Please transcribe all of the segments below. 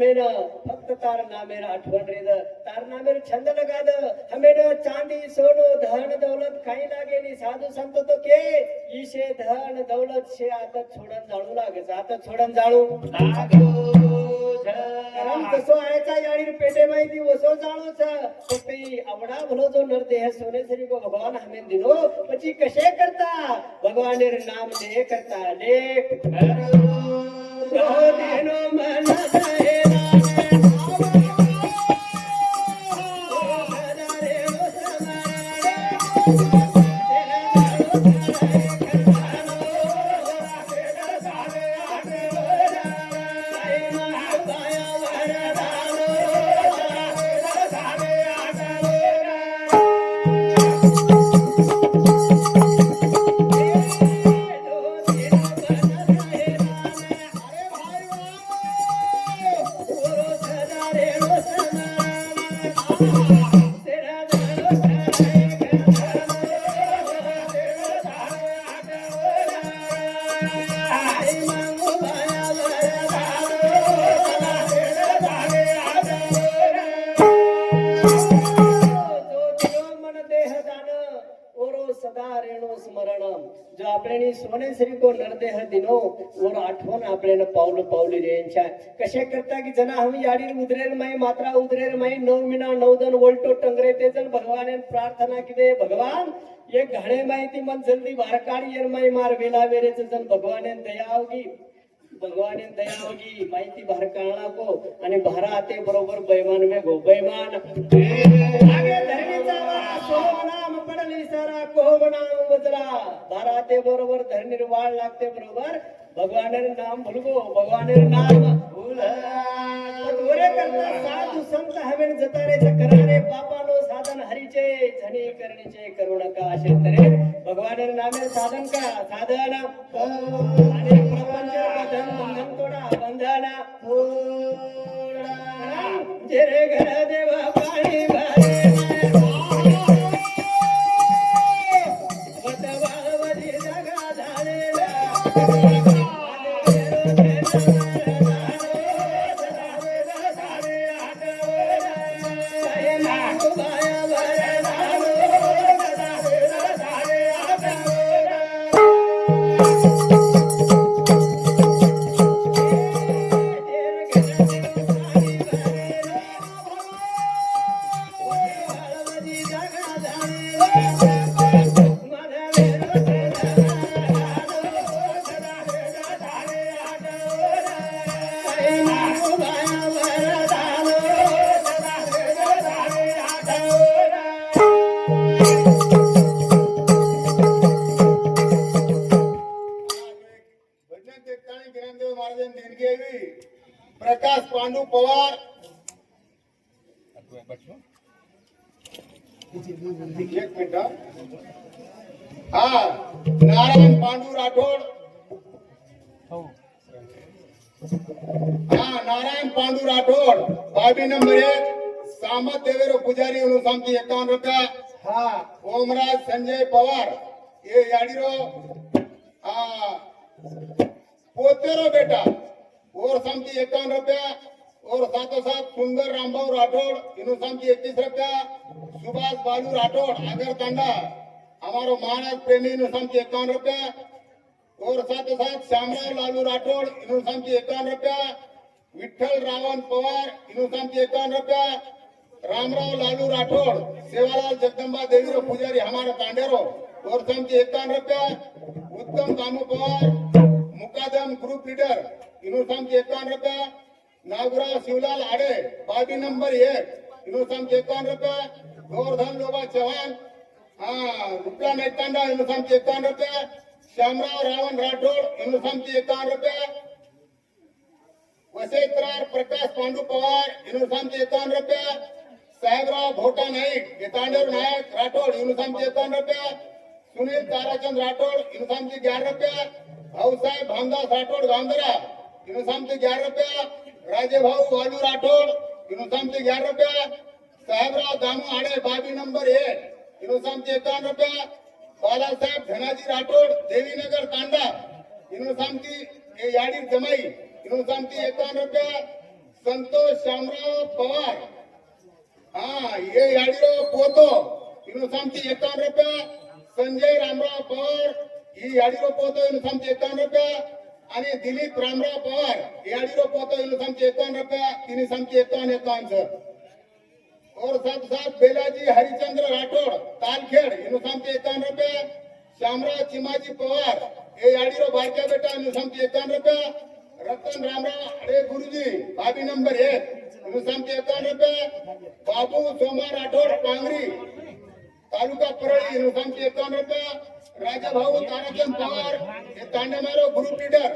हमेन फक्त तार नामेर आठवण रेद तार नामेर छंद लगाद हमेन चांदी सोनो धन दौलत काही लागेली साधू संत तो के ईशे धन दौलत शे आता छोडन जाळू लागेच आता छोडन जाळू कसो आयचा याळीर पेटे माहिती वसो जाळूच पपी आवडा भलो जो नरते हे सोने श्री को भगवान हमें दिलो पची कशे करता भगवानेर नाम ले करता ले నేను మన वर आठवण आपल्याला पावलं पावली यांच्या कशा करता की जना हमी याडील उदरेल माई मात्रा उदरेल माई नऊ मिना नऊ जण वलटो टंगरे ते जण भगवान प्रार्थना किदे भगवान एक घाणे माहिती मन जल्दी बारकाडी येर माई मार वेला वेरेच जण भगवान दया होगी. भगवान दया होगी. माहिती बाहेर काढला को आणि भारा आते बरोबर बैमान वे गो बैमान. आगे धरणीचा वारा सोहनाम पडल विसारा कोहनाम वजरा भारा आते बरोबर धरणीर वाळ लागते बरोबर. भगवानेर नाम भुलगो भगवानेर नाम. गोरे करता साधू संत हवेन करारे पापानो साधन हरीचे झनी करणीचे करू नका असे तरे भगवानेर नामे साधन का? साधन. आणि प्रपंच पवार एक मिनिट हा नारायण पांडू राठोड हा नारायण पांडू राठोड बाबी नंबर एक सामत देवेरो पुजारी म्हणून एकावन्न रुपया हा ओमराज संजय पवार हे याडीरो पोतेरो बेटा और सांगते एकावन्न रुपया और साथों साथ सुंदर रामभाऊ राठौड़ इन्होंने एकतीस रुपया सुभाष बालू राठौड़ आगर तांडा हमारो महाराज प्रेमी इन्होंने शांति इक्यावन रुपया और साथों साथ श्यामराव लालू राठौड़ इन्होंने एकावन इक्यावन रुपया विठ्ठल रावण पवार इन्होंने शांति इक्यावन रुपया रामराव लालू राठौड़ सेवालाल जगदम्बा देवी रो पुजारी हमारा तांडेरो और शांति इक्यावन रुपया उत्तम दामू पवार मुकादम ग्रुप लीडर इन्होंने शांति इक्यावन रुपया नागुराव शिवलाल आडे पार्टी नंबर एक हिंदुस्तान शांति रुपये रुपया गोवर्धन लोबा चव्हाण हाँ रुपया नेतांडा इन्होंने शांति श्यामराव रावण राठोड इन्होंने शांति रुपये. रुपया प्रकाश पांडू पवार इन्होंने एकावन्न रुपया. साहेबराव भोटा नाईक हे नायक राठोड इन्होंने एकावन्न रुपया. सुनील ताराचंद राठोड इन्होंने ग्यारह रुपया. भाऊसाहेब भामदास राठोड गांधरा इन्होंने ग्यारह रुपया. राजेभाऊ वालू राठोड इनोसामचे ग्यारह रुपया. साहेबराव दामू आडे बाबी नंबर एक इनोसामचे एकावन्न रुपया. बालासाहेब धनाजी राठोड देवीनगर तांडा इनोसामची याडी जमाई इनोसामची एकावन्न रुपया. संतोष शामराव पवार. हा हे याडीरो पोतो इनोसामची एकावन्न रुपया. संजय रामराव पवार ही याडीरो पोतो इनोसामची एकावन्न रुपया. आणि दिलीप रामराव पवार हे याडीरो पोतो इन्होंने एकावन्न रुपया तिने सांगते एकावन्न एकावन्न सर और साथ साथ बेलाजी हरिचंद्र राठौड़ तालखेड़ इन्होंने एकावन्न रुपया श्यामराव चिमाजी पवार ये याडीरो बारक्या बेटा इन्होंने एकावन रुपया. रतन रामराव अरे गुरुजी बाबी नंबर एक इन्होंने एकावन्न रुपया. बाबू सोमा राठौड़ पांगरी तालुका परळी इन्होंने एकावन रुपया. राजाभाऊ ताराचंद पवार हे तांडेमारो ग्रुप लीडर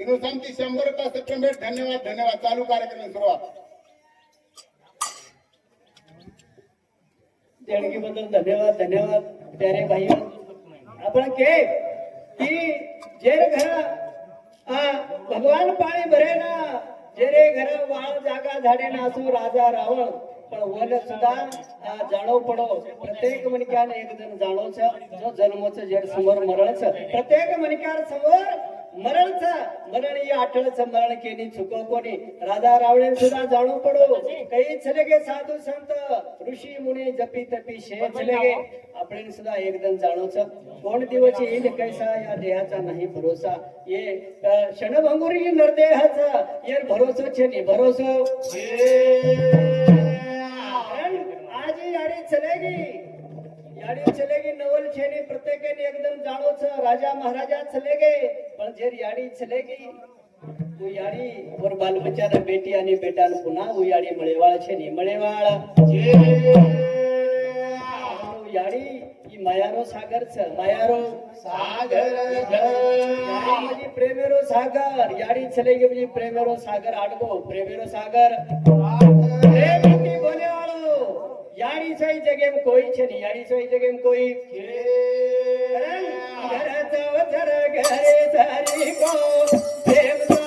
इन्होंने शंभर का सेप्टेंबर धन्यवाद धन्यवाद. चालू कार्यक्रम सुरुवात. देणगीबद्दल धन्यवाद धन्यवाद प्यारे भाई आपण के की जेर घर भगवान पाणी भरे ना जेरे घर वाळ जागा झाडे नासू राजा रावण. पण वल सुद्धा जाणव पडो. प्रत्येक मणक्यान एक जण जाणवच जो जन्मच जेर समोर मरणच प्रत्येक मणक्यार समोर मरणच मरण ही आठळच मरण केली चुको कोणी. राजा रावणे सुद्धा जाणू पडो. काही चले गे साधू संत ऋषी मुनी जपी तपी शे चले गे आपण सुद्धा एकदम जाणूच कोण दिवस येईल कैसा या देहाचा नाही भरोसा. ये क्षणभंगुरी नरदेहाचा. ये भरोसो छे भरोसो. याडी चलेगी. याडी चलेगी नवल छेनी प्रत्येकाने एकदम जाणो छ राजा महाराजा चलेगे पण जे याडी चलेगी उयाडी याडी और बाल बच्चा बेटी आणि बेटा पुन्हा वो याडी मळेवाळ छेनी मळेवाळ. याडी ही मायारो सागर छ मायारो सागर. म्हणजे प्रेमेरो सागर. याडी चलेगी म्हणजे प्रेमेरो सागर. आडगो प्रेमेरो सागर. प्रेमती बोले યારી સહી જગ્યા એમ કોઈ છે ને યારી સહી જગ્યા એમ કોઈ ઘરે સારી કો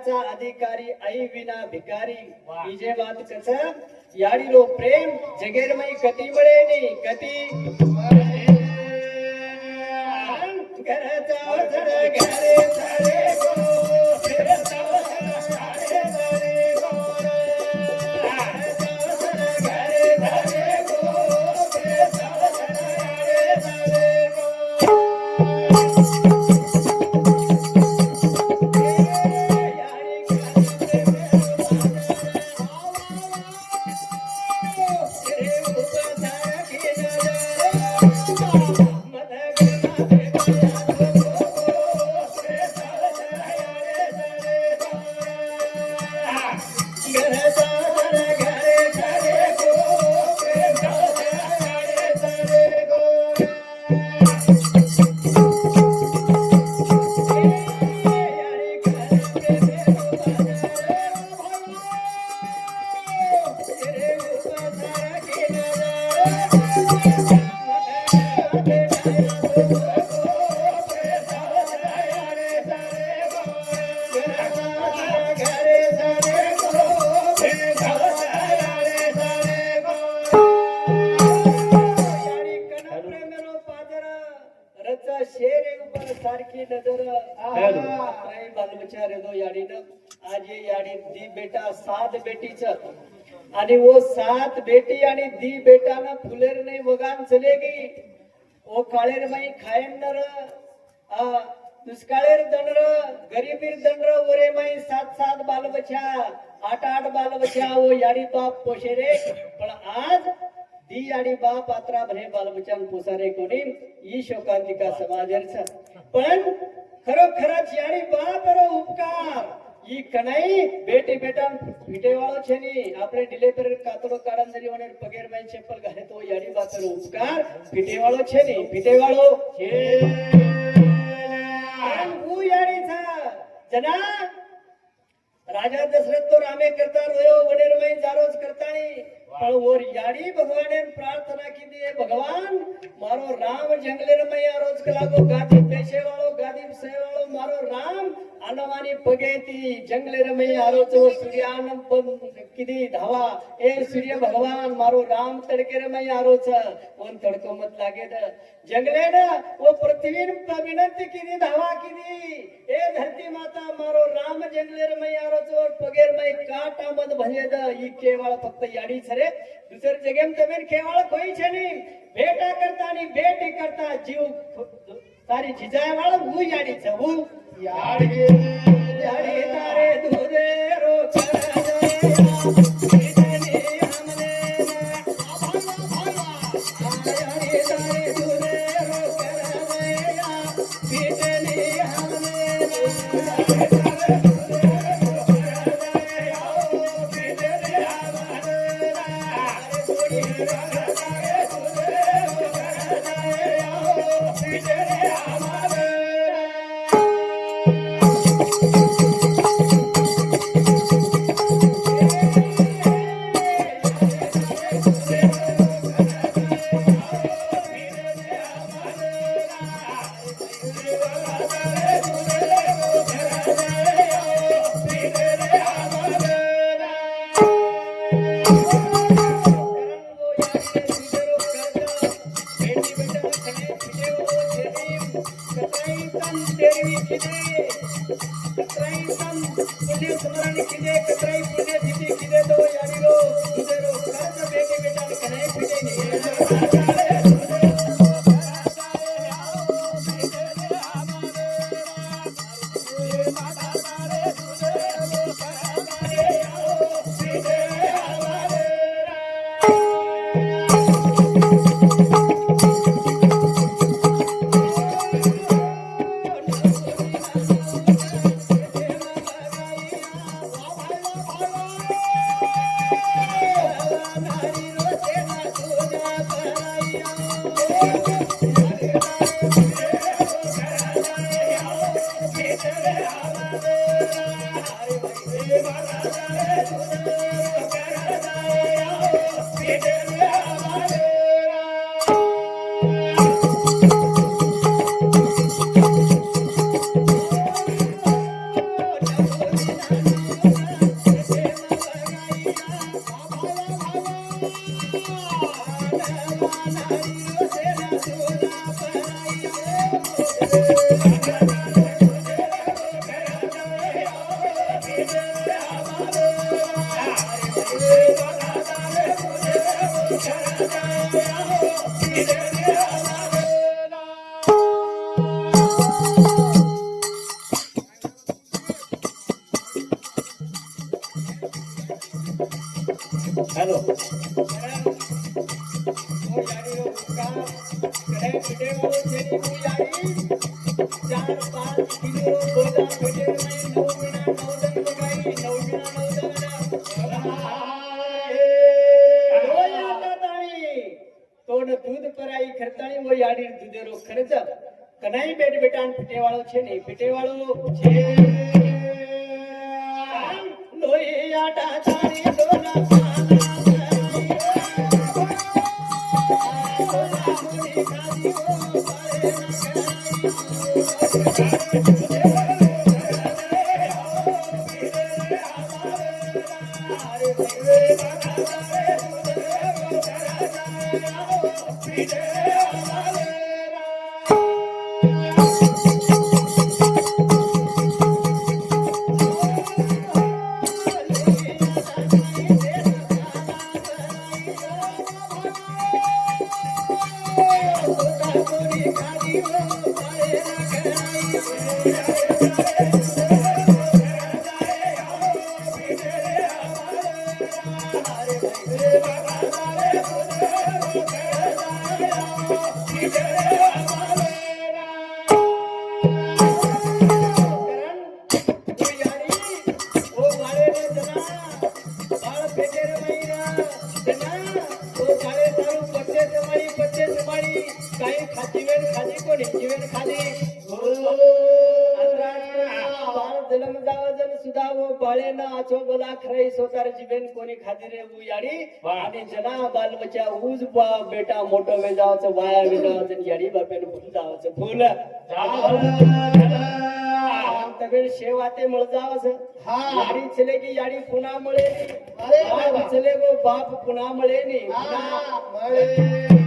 जगाचा अधिकारी आई विना भिकारी. जे बात कस? याडीलो प्रेम जगेरमय कधी मिळेनी कधी? घराचा घर घरे सारे सारखी नजर. याडीनं? आज याडी दी बेटा सात बेटीच. आणि वो सात बेटी आणि दी बेटानं फुलेर नाही वगान चलेगी ओ काळेर माई खायन नर दुष्काळेर दंड गरीबीर दंड वरे माई सात सात बालबच्या आठ आठ बालबच्या ओ याडी बाप पोशेरे पण आज दी आणि बाप आत्रा भले बाल बच्चान पोसारे कोणी ई शोकांतिका समाजरचा पण ખરેખર याडी બાપ રો ઉપકાર ઈ કનાઈ બેટી બેટા ફીટે વાળો છે ની આપણે ડિલેવર કાતરો કાળંદરી અને પગેર માં ચપ્પલ ઘરે તો યાડી બાપ રો ઉપકાર ફીટે વાળો છે ની ફીટે વાળો છે આમ હું યાડી થા જના રાજા દશરથ તો રામે કરતા રોયો વડેર માં જારોજ કરતાણી પણ ઓર યાડી ભગવાને પ્રાર્થના કીધી "હે ભગવાન મારો રામ જંગલેર માં આરોજ કલાકો ગાદી પેશે વાળો ગાદી સે વાળો મારો રામ આનવાની પગેતી જંગલેર માં આરોજ સૂર્યાનમ પદ કીધી ધાવા એ સૂર્ય ભગવાન મારો રામ તડકેર માં આરોજ ઓન તડકો મત લાગે દ જંગલે ના ઓ પૃથ્વી વિનંતી કીધી ધાવા કીધી એ ધરતી માતા મારો રામ જંગલેર માં આરોજ ઓર પગેર માં કાંટા મત ભલે દ ઈ કેવાળ ફક્ત યાડી છે રે દુસર જગ્યામાં તમે કેવાળ કોઈ છે નહીં બેટા કરતા ની બેટી કરતા જીવ तारी चीजा है वालो मु याडी च negro, três, três, três, três. કનાઈ બેટ બેટાન પીટેવાળો છે ને પીટેવાળો છે લોહી આટા ચારી દોના Thank you. कोणी? खाली. सुद्धा वो बाळे ना आचो बोला खरई सोतार जीवेन कोणी खादी रे उ याडी आणि जना बाल बच्चा उज बा बेटा मोठो वे जावचं वाया वे जावचं याडी बापेन फुल जावचं फुल. तबेल शेवाते मळ जावचं. हा. याडी चले की याडी पुन्हा मळे अरे. चले गो बाप पुन्हा मळे नी मळे.